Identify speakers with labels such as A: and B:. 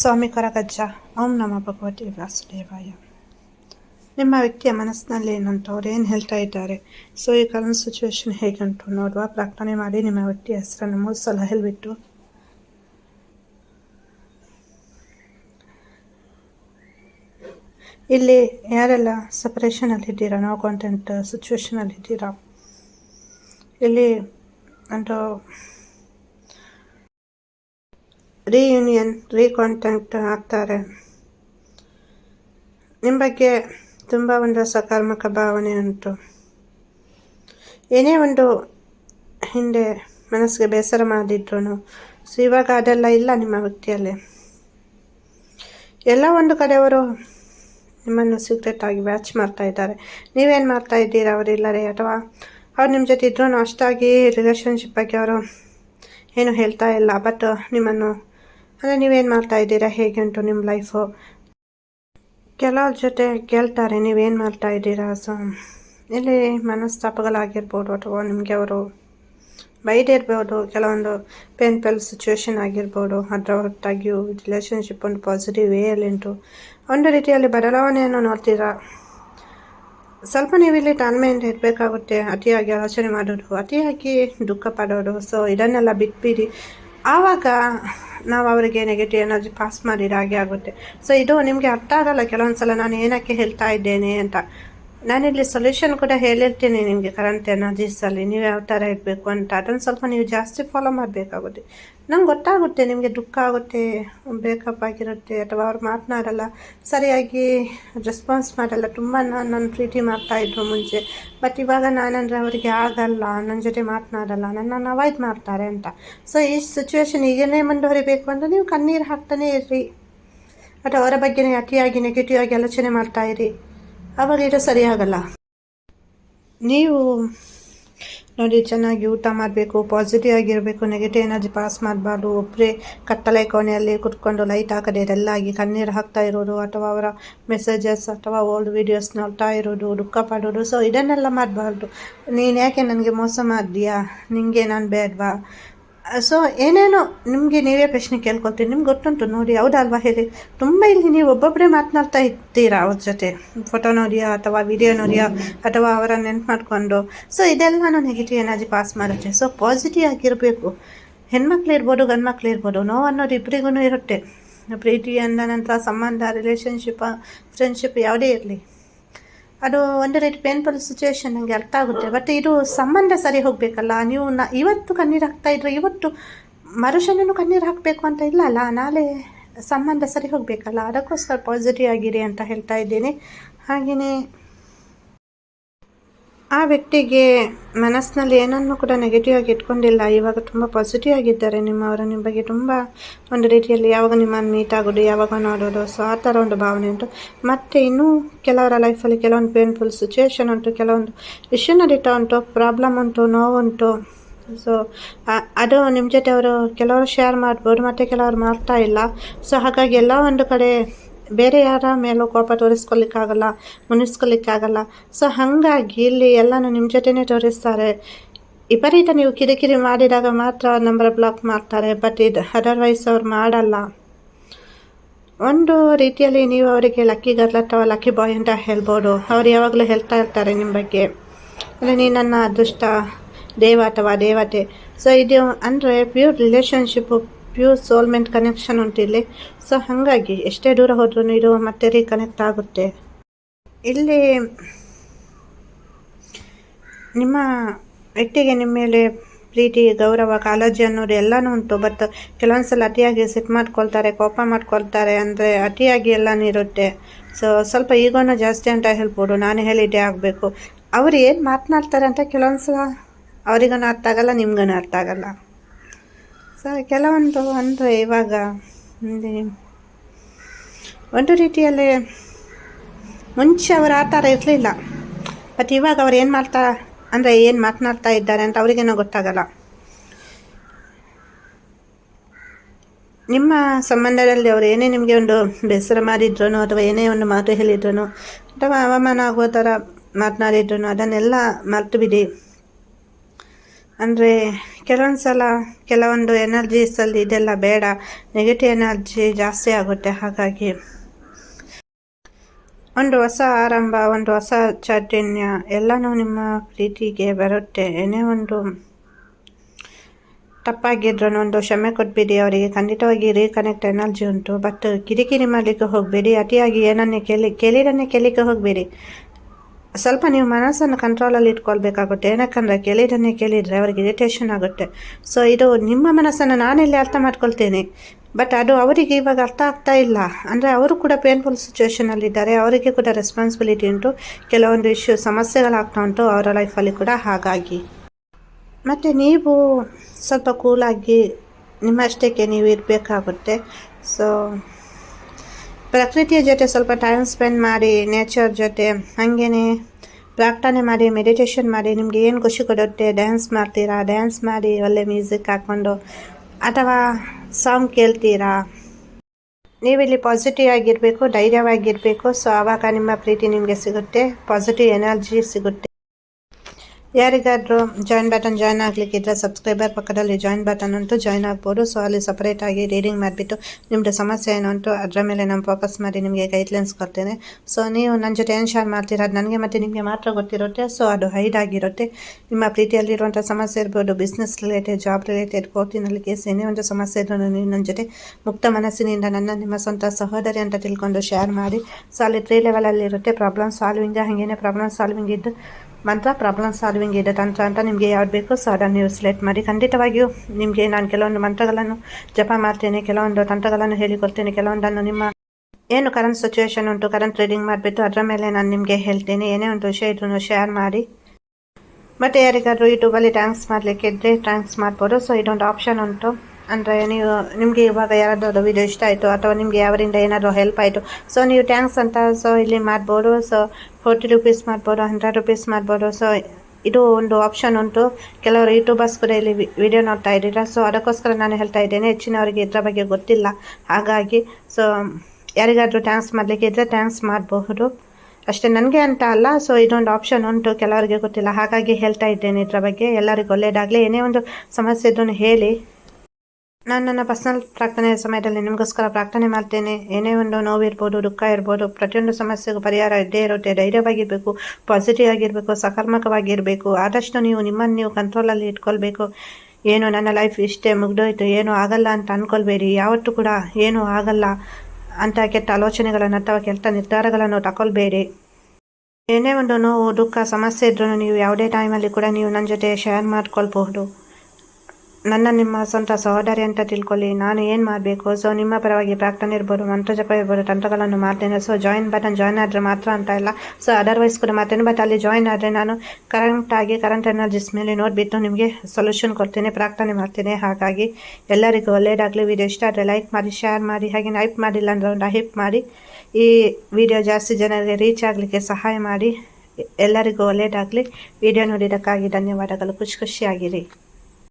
A: ಸ್ವಾಮಿ ಕೊರಗಜ್ಜ ಓಂ ನಮ ಭಗವತಿ ವಾಸುದೇವಾಯ ನಿಮ್ಮ ವ್ಯಕ್ತಿಯ ಮನಸ್ಸಿನಲ್ಲಿ ಏನಂತ ಅವ್ರು ಏನು ಹೇಳ್ತಾ ಇದ್ದಾರೆ? ಸೊ ಈ ಕರೆಂಟ್ ಸಿಚುವೇಶನ್ ಹೇಗುಂಟು ನೋಡುವ, ಪ್ರಾರ್ಥನೆ ಮಾಡಿ ನಿಮ್ಮ ವ್ಯಕ್ತಿಯ ಹೆಸರನ್ನು ಮೂರು ಸಲ ಹೇಳಿಬಿಟ್ಟು. ಇಲ್ಲಿ ಯಾರೆಲ್ಲ ಸಪ್ರೇಷನಲ್ಲಿ ಇದ್ದೀರಾ? ನೋ ಕಾಂಟೆಂಟ್ ಸಿಚುವೇಶನಲ್ಲಿ ಇದ್ದೀರಾ? ಇಲ್ಲಿ ಒಂದು ರೀಯೂನಿಯನ್ ರೀಕಾಂಟ್ಯಾಕ್ಟ್ ಆಗ್ತಾರೆ. ನಿಮ್ಮ ಬಗ್ಗೆ ತುಂಬ ಒಂದು ಸಕಾರಾತ್ಮಕ ಭಾವನೆ ಉಂಟು. ಏನೇ ಒಂದು ಹಿಂದೆ ಮನಸ್ಸಿಗೆ ಬೇಸರ ಮಾಡಿದ್ರು ಸೊ ಇವಾಗ ಅದೆಲ್ಲ ಇಲ್ಲ ನಿಮ್ಮ ವ್ಯಕ್ತಿಯಲ್ಲಿ ಎಲ್ಲ ಒಂದು ಕಡೆಯವರು ನಿಮ್ಮನ್ನು ಸೀಕ್ರೆಟ್ ಆಗಿ ವ್ಯಾಚ್ ಮಾಡ್ತಾ ಇದ್ದಾರೆ. ನೀವೇನು ಮಾಡ್ತಾ ಇದ್ದೀರಾ, ಅವರಿಲ್ಲರೇ? ಅಥವಾ ಅವ್ರು ನಿಮ್ಮ ಜೊತೆ ಇದ್ರೂ ಅಷ್ಟಾಗಿ ರಿಲೇಷನ್ಶಿಪ್ ಬಗ್ಗೆ ಅವರು ಏನು ಹೇಳ್ತಾ ಇಲ್ಲ ಬಟ್ ನಿಮ್ಮನ್ನು ಅಂದರೆ ನೀವೇನು ಮಾಡ್ತಾ ಇದ್ದೀರಾ? ಹೇಗೆ ಉಂಟು ನಿಮ್ಮ ಲೈಫು ಕೆಲವ್ರ ಜೊತೆ ಕೇಳ್ತಾರೆ, ನೀವೇನು ಮಾಡ್ತಾ ಇದ್ದೀರಾ? ಸೊ ಇಲ್ಲಿ ಮನಸ್ತಾಪಗಳಾಗಿರ್ಬೋದು ಅಥವಾ ನಿಮಗೆ ಅವರು ಬೈದಿರ್ಬೋದು ಕೆಲವೊಂದು ಪೇನ್ಫುಲ್ ಸಿಚುವೇಷನ್ ಆಗಿರ್ಬೋದು ಅದರ ಹೊರತಾಗಿಯೂ ರಿಲೇಷನ್ಶಿಪ್ ಒಂದು ಪಾಸಿಟಿವ್ ವೇಯಲ್ಲಿ ಉಂಟು. ಒಂದು ರೀತಿಯಲ್ಲಿ ಬದಲಾವಣೆಯನ್ನು ನೋಡ್ತೀರಾ? ಸ್ವಲ್ಪ ನೀವು ಇಲ್ಲಿ ತಾಳ್ಮೆಯಿಂದ ಇರಬೇಕಾಗುತ್ತೆ, ಅತಿಯಾಗಿ ಆಲೋಚನೆ ಮಾಡೋದು, ಅತಿಯಾಗಿ ದುಃಖ ಪಡೋದು. ಸೊ ಇದನ್ನೆಲ್ಲ ಬಿಟ್ಬಿಡಿ. ಆವಾಗ ನಾವು ಅವರಿಗೆ ನೆಗೆಟಿವ್ ಎನರ್ಜಿ ಪಾಸ್ ಮಾಡಿದ ಹಾಗೆ ಆಗುತ್ತೆ. ಸೊ ಇದು ನಿಮಗೆ ಅರ್ಥ ಆಗಲ್ಲ. ಕೆಲವೊಂದು ಸಲ ನಾನು ಏನಕ್ಕೆ ಹೇಳ್ತಾ ಇದ್ದೇನೆ ಅಂತ. ನಾನಿಲ್ಲಿ ಸೊಲ್ಯೂಷನ್ ಕೂಡ ಹೇಳಿರ್ತೀನಿ ನಿಮಗೆ ಕರೆಂಟ್ ಎನರ್ಜೀಸಲ್ಲಿ ನೀವು ಯಾವ ಥರ ಇರಬೇಕು ಅಂತ. ಅದನ್ನು ಸ್ವಲ್ಪ ನೀವು ಜಾಸ್ತಿ ಫಾಲೋ ಮಾಡಬೇಕಾಗುತ್ತೆ. ನಂಗೆ ಗೊತ್ತಾಗುತ್ತೆ, ನಿಮಗೆ ದುಃಖ ಆಗುತ್ತೆ ಬ್ರೇಕಪ್ ಆಗಿರುತ್ತೆ, ಅಥವಾ ಅವ್ರು ಮಾತನಾಡಲ್ಲ ಸರಿಯಾಗಿ ರೆಸ್ಪಾನ್ಸ್ ಮಾಡಲ್ಲ. ತುಂಬ ನಾನು ನನ್ನ ಪ್ರೀತಿ ಮಾಡ್ತಾಯಿದ್ರು ಮುಂಚೆ. ಬಟ್ ಇವಾಗ ನಾನಂದರೆ ಅವರಿಗೆ ಆಗಲ್ಲ. ನನ್ನ ಜೊತೆ ಮಾತನಾಡಲ್ಲ. ನನ್ನನ್ನು ಅವಾಯ್ಡ್ ಮಾಡ್ತಾರೆ ಅಂತ. ಸೊ ಈ ಸಿಚುವೇಶನ್ ಈಗೇನೇ ಮುಂದುವರಿಬೇಕು ಅಂದರೆ ನೀವು ಕಣ್ಣೀರು ಹಾಕ್ತಾನೇ ಇರ್ರಿ. ಅಥವಾ ಅವರ ಬಗ್ಗೆನೇ ಅತಿಯಾಗಿ ನೆಗೆಟಿವ್ ಆಗಿ ಆಲೋಚನೆ ಮಾಡ್ತಾ ಇದು ಸರಿಯಾಗಲ್ಲ. ನೀವು ನೋಡಿ, ಚೆನ್ನಾಗಿ ಊಟ ಮಾಡಬೇಕು ಪಾಸಿಟಿವ್ ಆಗಿರಬೇಕು ನೆಗೆಟಿವ್ ಎನರ್ಜಿ ಪಾಸ್ ಮಾಡಬಾರ್ದು. ಒಬ್ಬರೇ ಕತ್ತಲೆ ಕೋಣೆಯಲ್ಲಿ ಕುತ್ಕೊಂಡು ಲೈಟ್ ಹಾಕದೆ ಇದೆಲ್ಲ ಆಗಿ ಕಣ್ಣೀರು ಹಾಕ್ತಾ ಇರೋದು ಅಥವಾ ಅವರ ಮೆಸೇಜಸ್ ಅಥವಾ ಓಲ್ಡ್ ವೀಡಿಯೋಸ್ ನೋಡ್ತಾ ಇರೋದು, ದುಃಖ ಪಡೋದು. ಸೊ ಇದನ್ನೆಲ್ಲ ಮಾಡಬಾರ್ದು. ನೀನು ಯಾಕೆ ನನಗೆ ಮೋಸ ಮಾಡಿದ್ಯಾ? ನಿನಗೆ ನಾನು ಬೇಡವಾ? ಸೊ ಏನೇನೋ ನಿಮಗೆ ನೀವೇ ಪ್ರಶ್ನೆ ಕೇಳ್ಕೊಳ್ತೀನಿ ನಿಮ್ಗೆ ಗೊತ್ತುಂಟು ನೋಡಿ, ಹೌದಲ್ವಾ ಹೇಳಿ? ತುಂಬ ಇಲ್ಲಿ ನೀವು ಒಬ್ಬೊಬ್ಬರೇ ಮಾತನಾಡ್ತಾ ಇದ್ದೀರಾ ಅವ್ರ ಜೊತೆ. ಫೋಟೋ ನೋಡಿಯೋ ಅಥವಾ ವಿಡಿಯೋ ನೋಡಿಯೋ ಅಥವಾ ಅವರ ನೆನ್ಪು ಮಾಡಿಕೊಂಡು ಸೊ ಇದೆಲ್ಲನೂ ನೆಗೆಟಿವ್ ಎನರ್ಜಿ ಪಾಸ್ ಮಾಡುತ್ತೆ. ಸೊ ಪಾಸಿಟಿವ್ ಆಗಿರಬೇಕು. ಹೆಣ್ಮಕ್ಳು ಇರ್ಬೋದು ಗಂಡು ಮಕ್ಳು ಇರ್ಬೋದು, ನೋವು ಅನ್ನೋದು ಇಬ್ಬರಿಗೂ ಇರುತ್ತೆ. ಪ್ರೀತಿ ಅಂದ ನಂತರ ಸಂಬಂಧ ರಿಲೇಷನ್ಶಿಪ್ ಫ್ರೆಂಡ್ಶಿಪ್ ಯಾವುದೇ ಇರಲಿ. ಅದು ಒಂದು ರೀತಿ ಪೇನ್ಫುಲ್ ಸಿಚುವೇಶನ್ ನನಗೆ ಅರ್ಥ ಆಗುತ್ತೆ. ಬಟ್ ಇದು ಸಂಬಂಧ ಸರಿ ಹೋಗಬೇಕಲ್ಲ? ನೀವು ನ, ಇವತ್ತು ಕಣ್ಣೀರು ಹಾಕ್ತಾ ಇದ್ರೆ ಇವತ್ತು ಮರುಷನೂ ಕಣ್ಣೀರು ಹಾಕಬೇಕು ಅಂತ ಇಲ್ಲ ಅಲ್ಲ? ನಾಳೆ ಸಂಬಂಧ ಸರಿ ಹೋಗಬೇಕಲ್ಲ? ಅದಕ್ಕೋಸ್ಕರ ಪಾಸಿಟಿವ್ ಆಗಿರಿ ಅಂತ ಹೇಳ್ತಾ ಇದ್ದೀನಿ. ಹಾಗೆಯೇ ಆ ವ್ಯಕ್ತಿಗೆ ಮನಸ್ಸಿನಲ್ಲಿ ಏನನ್ನು ಕೂಡ ನೆಗೆಟಿವ್ ಆಗಿ ಇಟ್ಕೊಂಡಿಲ್ಲ. ಇವಾಗ ತುಂಬ ಪಾಸಿಟಿವ್ ಆಗಿದ್ದಾರೆ ನಿಮ್ಮವರು. ನಿಮ್ಮ ಬಗ್ಗೆ ತುಂಬ ಒಂದು ರೀತಿಯಲ್ಲಿ ಯಾವಾಗ ನಿಮ್ಮನ್ನು ಮೀಟ್ ಆಗೋದು, ಯಾವಾಗ ನೋಡೋದು, ಸೊ ಆ ಥರ ಒಂದು ಭಾವನೆ ಉಂಟು. ಮತ್ತು ಇನ್ನೂ ಕೆಲವರ ಲೈಫಲ್ಲಿ ಕೆಲವೊಂದು ಪೇನ್ಫುಲ್ ಸಿಚುವೇಶನ್ ಉಂಟು, ಕೆಲವೊಂದು ಇಶ್ಯೂ ನಡೀತಾ ಉಂಟು ಪ್ರಾಬ್ಲಮ್ ಉಂಟು, ನೋವುಂಟು. ಸೊ ಅದು ನಿಮ್ಮ ಜೊತೆ ಅವರು ಕೆಲವರು ಶೇರ್ ಮಾಡ್ಬೋದು, ಮತ್ತು ಕೆಲವರು ಮಾಡ್ತಾ ಇಲ್ಲ. ಸೊ ಹಾಗಾಗಿ ಎಲ್ಲ ಒಂದು ಕಡೆ ಬೇರೆ ಯಾರ ಮೇಲೂ ಕೋಪ ತೋರಿಸ್ಕೊಳ್ಲಿಕ್ಕಾಗಲ್ಲ, ಮುನಿಸ್ಕೊಳ್ಲಿಕ್ಕಾಗಲ್ಲ. ಸೊ ಹಾಗಾಗಿ ಇಲ್ಲಿ ಎಲ್ಲನೂ ನಿಮ್ಮ ಜೊತೆನೇ ತೋರಿಸ್ತಾರೆ. ವಿಪರೀತ ನೀವು ಕಿರಿಕಿರಿ ಮಾಡಿದಾಗ ಮಾತ್ರ ನಂಬರ್ ಬ್ಲಾಕ್ ಮಾಡ್ತಾರೆ ಬಟ್ ಇದು ಅದರ್ವೈಸ್ ಅವ್ರು ಮಾಡಲ್ಲ. ಒಂದು ರೀತಿಯಲ್ಲಿ ನೀವು ಅವರಿಗೆ ಲಕ್ಕಿ ಗರ್ಲ್ ಅಥವಾ ಲಕ್ಕಿ ಬಾಯ್ ಅಂತ ಹೇಳ್ಬೋದು. ಅವ್ರು ಯಾವಾಗಲೂ ಹೇಳ್ತಾ ಇರ್ತಾರೆ ನಿಮ್ಮ ಬಗ್ಗೆ. ಅಂದರೆ ನೀ ನನ್ನ ಅದೃಷ್ಟ, ದೇವ ಅಥವಾ ದೇವತೆ. ಸೊ ಇದು ಅಂದರೆ pure relationship pure soulmate connection ಇಲ್ಲಿ ಸೊ ಹಾಗಾಗಿ ಎಷ್ಟೇ ದೂರ ಹೋದ್ರೂ ಇದು ಮತ್ತೆ ರೀಕನೆಕ್ಟ್ ಆಗುತ್ತೆ. ಇಲ್ಲಿ ನಿಮ್ಮ ವ್ಯಕ್ತಿಗೆ ನಿಮ್ಮ ಮೇಲೆ ಪ್ರೀತಿ, ಗೌರವ, ಕಾಳಜಿ ಅನ್ನೋದು ಎಲ್ಲನೂ ಉಂಟು. ಬಟ್ ಕೆಲವೊಂದು ಸಲ ಅತಿಯಾಗಿ ಸಿಟ್ ಮಾಡ್ಕೊಳ್ತಾರೆ, ಕೋಪ ಮಾಡ್ಕೊಳ್ತಾರೆ ಅಂದರೆ ಅತಿಯಾಗಿ ಎಲ್ಲನೂ ಇರುತ್ತೆ. ಸೊ ಸ್ವಲ್ಪ ಈಗೋನು ಜಾಸ್ತಿ ಅಂತ ಹೇಳ್ಬೋದು. ನಾನು ಹೇಳಿದ್ದೆ ಆಗಬೇಕು. ಅವ್ರು ಏನು ಮಾತನಾಡ್ತಾರೆ ಅಂತ ಕೆಲವೊಂದು ಸಲ ಅವರಿಗೂ ಅರ್ಥ ಆಗಲ್ಲ ನಿಮ್ಗೂ ಅರ್ಥ ಆಗಲ್ಲ. ಸೊ ಕೆಲವೊಂದು ಅಂದರೆ ಇವಾಗ ಒಂದು ರೀತಿಯಲ್ಲಿ ಮುಂಚೆ ಅವರು ಆ ಥರ ಇರಲಿಲ್ಲ. ಬಟ್ ಇವಾಗ ಅವ್ರು ಏನು ಮಾಡ್ತಾ, ಅಂದರೆ ಏನು ಮಾತನಾಡ್ತಾ ಇದ್ದಾರೆ ಅಂತ ಅವರಿಗೇನೋ ಗೊತ್ತಾಗಲ್ಲ. ನಿಮ್ಮ ಸಂಬಂಧದಲ್ಲಿ ಅವರು ಏನೇ ನಿಮಗೆ ಒಂದು ಬೇಸರ ಮಾಡಿದ್ರು ಅಥವಾ ಏನೇ ಒಂದು ಮಾತು ಹೇಳಿದ್ರು ಅಥವಾ ಹವಾಮಾನ ಆಗೋ ಥರ ಮಾತನಾಡಿದ್ರು ಅದನ್ನೆಲ್ಲ ಮರ್ತು ಬಿಡಿ. ಅಂದರೆ ಕೆಲವೊಂದು ಸಲ ಕೆಲವೊಂದು ಎನರ್ಜೀಸಲ್ಲಿ ಇದೆಲ್ಲ ಬೇಡ ನೆಗೆಟಿವ್ ಎನರ್ಜಿ ಜಾಸ್ತಿ ಆಗುತ್ತೆ. ಹಾಗಾಗಿ ಒಂದು ಹೊಸ ಆರಂಭ, ಒಂದು ಹೊಸ ಚೈತನ್ಯ ಎಲ್ಲನೂ ನಿಮ್ಮ ಪ್ರೀತಿಗೆ ಬರುತ್ತೆ. ಏನೇ ಒಂದು ತಪ್ಪಾಗಿದ್ರೂ ಒಂದು ಕ್ಷಮೆ ಕೊಟ್ಬಿಡಿ ಅವರಿಗೆ. ಖಂಡಿತವಾಗಿ ರೀಕನೆಕ್ಟ್ ಎನರ್ಜಿ ಉಂಟು. ಬಟ್ ಕಿರಿಕಿರಿ ಮಾಡಲಿಕ್ಕೆ ಹೋಗಬೇಡಿ. ಅತಿಯಾಗಿ ಏನನ್ನೇ ಕೇಳಿ, ಕೇಳಿರನ್ನೇ ಕೇಳಲಿಕ್ಕೆ ಹೋಗಬೇಡಿ. ಸ್ವಲ್ಪ ನೀವು ಮನಸ್ಸನ್ನು ಕಂಟ್ರೋಲಲ್ಲಿ ಇಟ್ಕೊಳ್ಬೇಕಾಗುತ್ತೆ. ಏನಕ್ಕಂದ್ರೆ ಕೇಳಿದನ್ನೇ ಕೇಳಿದರೆ ಅವರಿಗೆ ಇರಿಟೇಷನ್ ಆಗುತ್ತೆ. ಸೊ ಇದು ನಿಮ್ಮ ಮನಸ್ಸನ್ನು ನಾನೆಲ್ಲಿ ಅರ್ಥ ಮಾಡ್ಕೊಳ್ತೇನೆ. ಬಟ್ ಅದು ಅವರಿಗೆ ಇವಾಗ ಅರ್ಥ ಆಗ್ತಾ ಇಲ್ಲ. ಅಂದರೆ ಅವರು ಕೂಡ ಪೇನ್ಫುಲ್ ಸಿಚುವೇಷನಲ್ಲಿದ್ದಾರೆ ಅವರಿಗೆ ಕೂಡ ರೆಸ್ಪಾನ್ಸಿಬಿಲಿಟಿ ಉಂಟು. ಕೆಲವೊಂದು ಇಶ್ಯೂ ಸಮಸ್ಯೆಗಳಾಗ್ತಾ ಉಂಟು. ಅವರ ಲೈಫಲ್ಲಿ ಕೂಡ ಹಾಗಾಗಿ. ಮತ್ತು ನೀವು ಸ್ವಲ್ಪ ಕೂಲಾಗಿ ನಿಮ್ಮಷ್ಟಕ್ಕೆ ನೀವು ಇರಬೇಕಾಗುತ್ತೆ. ಸೊ ಪ್ರಕೃತಿಯ ಜೊತೆ ಸ್ವಲ್ಪ ಟೈಮ್ ಸ್ಪೆಂಡ್ ಮಾಡಿ ನೇಚರ್ ಜೊತೆ ಹಾಗೇ ಪ್ರಾರ್ಥನೆ ಮಾಡಿ ಮೆಡಿಟೇಷನ್ ಮಾಡಿ, ನಿಮಗೆ ಏನು ಖುಷಿ ಕೊಡುತ್ತೆ ಡ್ಯಾನ್ಸ್ ಮಾಡ್ತೀರಾ ಡ್ಯಾನ್ಸ್ ಮಾಡಿ ಒಳ್ಳೆ ಮ್ಯೂಸಿಕ್ ಹಾಕ್ಕೊಂಡು ಅಥವಾ ಸಾಂಗ್ ಕೇಳ್ತೀರಾ? ನೀವಿಲ್ಲಿ ಪಾಸಿಟಿವ್ ಆಗಿರಬೇಕು, ಧೈರ್ಯವಾಗಿರಬೇಕು ಸೊ ಆವಾಗ ನಿಮ್ಮ ಪ್ರೀತಿ ನಿಮಗೆ ಸಿಗುತ್ತೆ ಪಾಸಿಟಿವ್ ಎನರ್ಜಿ ಸಿಗುತ್ತೆ. ಯಾರಿಗಾದರೂ ಜಾಯಿನ್ ಬಟನ್ ಜಾಯ್ನ್ ಆಗಲಿಕ್ಕಿದ್ರೆ ಸಬ್ಸ್ಕ್ರೈಬರ್ ಪಕ್ಕದಲ್ಲಿ ಜಾಯಿನ್ ಬಟನ್ ಅಂತೂ ಜಾಯ್ನ್ ಆಗ್ಬೋದು. ಸೊ ಅಲ್ಲಿ ಸಪ್ರೇಟಾಗಿ ರೀಡಿಂಗ್ ಮಾಡಿಬಿಟ್ಟು ನಿಮ್ಮದು ಸಮಸ್ಯೆ ಏನು ಅಂತೂ ಅದರ ಮೇಲೆ ನಾನು ಫೋಕಸ್ ಮಾಡಿ ನಿಮಗೆ ಗೈಡ್ಲೈನ್ಸ್ ಕೊಡ್ತೇನೆ. ಸೊ ನೀವು ನನ್ನ ಜೊತೆ ಏನು ಶೇರ್ ಮಾಡ್ತೀರಾ? ನನಗೆ ಮತ್ತು ನಿಮಗೆ ಮಾತ್ರ ಗೊತ್ತಿರುತ್ತೆ. ಸೊ ಅದು ಹೈಡ್ ಆಗಿರುತ್ತೆ. ನಿಮ್ಮ ಪ್ರೀತಿಯಲ್ಲಿರುವಂಥ ಸಮಸ್ಯೆ ಇರ್ಬೋದು ಬಿಸ್ನೆಸ್ ರಿಲೇಟೆಡ್ ಜಾಬ್ ರಿಲೇಟೆಡ್ ಕೋರ್ಟಿನಲ್ಲಿ ಕೇಸ್ ಏನೇ ಒಂದು ಸಮಸ್ಯೆ ಇದ್ರೂ ನೀವು ನನ್ನ ಜೊತೆ ಮುಕ್ತ ಮನಸ್ಸಿನಿಂದ ನನ್ನ, ನಿಮ್ಮ ಸ್ವಂತ ಸಹೋದರಿ ಅಂತ ತಿಳ್ಕೊಂಡು ಶೇರ್ ಮಾಡಿ. ಸೊ ಅಲ್ಲಿ ತ್ರೀ ಲೆವೆಲಲ್ಲಿರುತ್ತೆ ಪ್ರಾಬ್ಲಮ್ ಸಾಲ್ವಿಂಗ್ ಹಾಗೇನೆ ಪ್ರಾಬ್ಲಮ್ ಸಾಲ್ವಿಂಗ್ ಇದ್ದು ಮಂತ್ರ ಪ್ರಾಬ್ಲಮ್ ಸಾಲ್ವಿಂಗ್ ಇದೆ, ತಂತ್ರ ಅಂತ ನಿಮಗೆ ಯಾವ್ದು ಬೇಕೋ ಸೊ ಅದನ್ನು ನೀವು ಸೆಲೆಕ್ಟ್ ಮಾಡಿ. ಖಂಡಿತವಾಗಿಯೂ ನಿಮಗೆ ನಾನು ಕೆಲವೊಂದು ಮಂತ್ರಗಳನ್ನು ಜಪ ಮಾಡ್ತೇನೆ, ಕೆಲವೊಂದು ತಂತ್ರಗಳನ್ನು ಹೇಳಿಕೊಡ್ತೇನೆ, ಕೆಲವೊಂದನ್ನು ನಿಮ್ಮ ಏನು ಕರೆಂಟ್ ಸಿಚುವೇಶನ್ ಉಂಟು ಕರೆಂಟ್ ಟ್ರೇಡಿಂಗ್ ಮಾಡಿಬಿಟ್ಟು ಅದರ ಮೇಲೆ ನಾನು ನಿಮಗೆ ಹೇಳ್ತೇನೆ. ಏನೇ ಒಂದು ವಿಷಯ ಇದ್ರೂ ಶೇರ್ ಮಾಡಿ. ಮತ್ತು ಯಾರಿಗಾದರೂ ಯೂಟ್ಯೂಬಲ್ಲಿ ಟ್ಯಾಂಕ್ಸ್ ಮಾಡಲಿಕ್ಕೆ ಇದ್ದರೆ ಟ್ಯಾಂಕ್ಸ್ ಮಾಡ್ಬೋದು. ಸೊ ಇದೊಂದು ಆಪ್ಷನ್ ಉಂಟು. ಅಂದರೆ ನೀವು, ನಿಮಗೆ ಇವಾಗ ಯಾರಾದರೂ ವಿಡಿಯೋ ಇಷ್ಟ ಆಯಿತು ಅಥವಾ ನಿಮಗೆ ಯಾವರಿಂದ ಏನಾದರೂ ಹೆಲ್ಪ್ ಆಯಿತು ಸೊ ನೀವು ಟ್ಯಾಂಕ್ಸ್ ಅಂತ ಸೊ ಇಲ್ಲಿ ಮಾಡ್ಬೋದು ಸೊ ಫೋರ್ಟಿ ರುಪೀಸ್ ಮಾಡ್ಬೋದು ಹಂಡ್ರೆಡ್ ರುಪೀಸ್ ಮಾಡ್ಬೋದು ಸೊ ಇದು ಒಂದು ಆಪ್ಷನ್ ಉಂಟು. ಕೆಲವರು ಯೂಟ್ಯೂಬರ್ಸ್ ಕೂಡ ಇಲ್ಲಿ ವಿಡಿಯೋ ನೋಡ್ತಾ ಇದ್ದೀರಾ ಸೊ ಅದಕ್ಕೋಸ್ಕರ ನಾನು ಹೇಳ್ತಾ ಇದ್ದೇನೆ, ಹೆಚ್ಚಿನವರಿಗೆ ಇದರ ಬಗ್ಗೆ ಗೊತ್ತಿಲ್ಲ. ಹಾಗಾಗಿ ಸೊ ಯಾರಿಗಾದರೂ ಥ್ಯಾಂಕ್ಸ್ ಮಾಡಲಿಕ್ಕೆ ಇದ್ದರೆ ಟ್ಯಾಂಕ್ಸ್ ಮಾಡಬಹುದು ಅಷ್ಟೇ ನನಗೆ ಅಂತ ಅಲ್ಲ ಸೊ ಇದೊಂದು ಆಪ್ಷನ್ ಉಂಟು, ಕೆಲವರಿಗೆ ಗೊತ್ತಿಲ್ಲ. ಹಾಗಾಗಿ ಹೇಳ್ತಾ ಇದ್ದೇನೆ ಇದರ ಬಗ್ಗೆ. ಎಲ್ಲರಿಗೂ ಒಳ್ಳೆಯದಾಗಲಿ ಏನೇ ಒಂದು ಸಮಸ್ಯೆ ಇದನ್ನು ಹೇಳಿ. ನಾನು ನನ್ನ ಪರ್ಸನಲ್ ಪ್ರಾರ್ಥನೆಯ ಸಮಯದಲ್ಲಿ ನಿಮಗೋಸ್ಕರ ಪ್ರಾರ್ಥನೆ ಮಾಡ್ತೇನೆ. ಏನೇ ಒಂದು ನೋವಿರ್ಬೋದು, ದುಃಖ ಇರ್ಬೋದು, ಪ್ರತಿಯೊಂದು ಸಮಸ್ಯೆಗೂ ಪರಿಹಾರ ಇದ್ದೇ ಇರುತ್ತೆ. ಧೈರ್ಯವಾಗಿರಬೇಕು ಪಾಸಿಟಿವ್ ಆಗಿರಬೇಕು, ಸಕಾರಾತ್ಮಕವಾಗಿರಬೇಕು. ಆದಷ್ಟು ನೀವು ನಿಮ್ಮನ್ನು ನೀವು ಕಂಟ್ರೋಲಲ್ಲಿ ಇಟ್ಕೊಳ್ಬೇಕು. ಏನು ನನ್ನ ಲೈಫ್ ಇಷ್ಟೇ ಮುಗ್ದೋಯ್ತು, ಏನೂ ಆಗಲ್ಲ ಅಂತ ಅಂದ್ಕೊಳ್ಬೇಡಿ ಯಾವತ್ತೂ ಕೂಡ ಏನೂ ಆಗಲ್ಲ ಅಂತ ಕೆಟ್ಟ ಆಲೋಚನೆಗಳನ್ನು ಅಥವಾ ಕೆಟ್ಟ ನಿರ್ಧಾರಗಳನ್ನು ತಗೊಳ್ಬೇಡಿ ಏನೇ ಒಂದು ನೋವು, ದುಃಖ, ಸಮಸ್ಯೆ ಇದ್ರೂ ನೀವು ಯಾವುದೇ ಟೈಮಲ್ಲಿ ಕೂಡ ನೀವು ನನ್ನ ಜೊತೆ ಶೇರ್ ಮಾಡ್ಕೊಳ್ಬಹುದು. ನನ್ನ ನಿಮ್ಮ ಸ್ವಂತ ಸಹೋದರಿ ಅಂತ ತಿಳ್ಕೊಳ್ಳಿ. ನಾನು ಏನು ಮಾಡಬೇಕು? ಸೊ ನಿಮ್ಮ ಪರವಾಗಿ ಪ್ರಾರ್ಥನೆ ಇರ್ಬೋದು, ಮಂತ್ರ ಜಪ ಇರ್ಬೋದು, ತಂತ್ರಗಳನ್ನು ಮಾಡ್ತೇನೆ. ಸೊ ಜಾಯಿನ್ ಬಟನ್ ಜಾಯಿನ್ ಆದರೆ ಮಾತ್ರ ಅಂತ ಇಲ್ಲ. ಸೊ ಅದರ್ವೈಸ್ ಕೂಡ ಮಾಡ್ತೇನೆ ಬಟ್ ಅಲ್ಲಿ ಜಾಯಿನ್ ಆದರೆ ನಾನು ಕರೆಂಟಾಗಿ ಕರೆಂಟ್ ಎನರ್ಜಿಸ್ ಮೇಲೆ ನೋಡಿಬಿಟ್ಟು ನಿಮಗೆ ಸೊಲ್ಯೂಷನ್ ಕೊಡ್ತೇನೆ, ಪ್ರಾರ್ಥನೆ ಮಾಡ್ತೇನೆ. ಹಾಗಾಗಿ ಎಲ್ಲರಿಗೂ ಒಳ್ಳೆಯದಾಗಲಿ ವಿಡಿಯೋ ಇಷ್ಟ ಆದರೆ ಲೈಕ್ ಮಾಡಿ ಶೇರ್ ಮಾಡಿ, ಹಾಗೆ ನೈಪ್ ಮಾಡಿಲ್ಲ ಅಂದರೆ ಒಂದು ಹೈಪ್ ಮಾಡಿ. ಈ ವಿಡಿಯೋ ಜಾಸ್ತಿ ಜನರಿಗೆ ರೀಚ್ ಆಗಲಿಕ್ಕೆ ಸಹಾಯ ಮಾಡಿ. ಎಲ್ಲರಿಗೂ ಒಳ್ಳೆಯದಾಗಲಿ ವಿಡಿಯೋ ನೋಡಿದ್ದಕ್ಕಾಗಿ ಧನ್ಯವಾದಗಳು. ಖುಷಿ ಖುಷಿಯಾಗಿರಿ.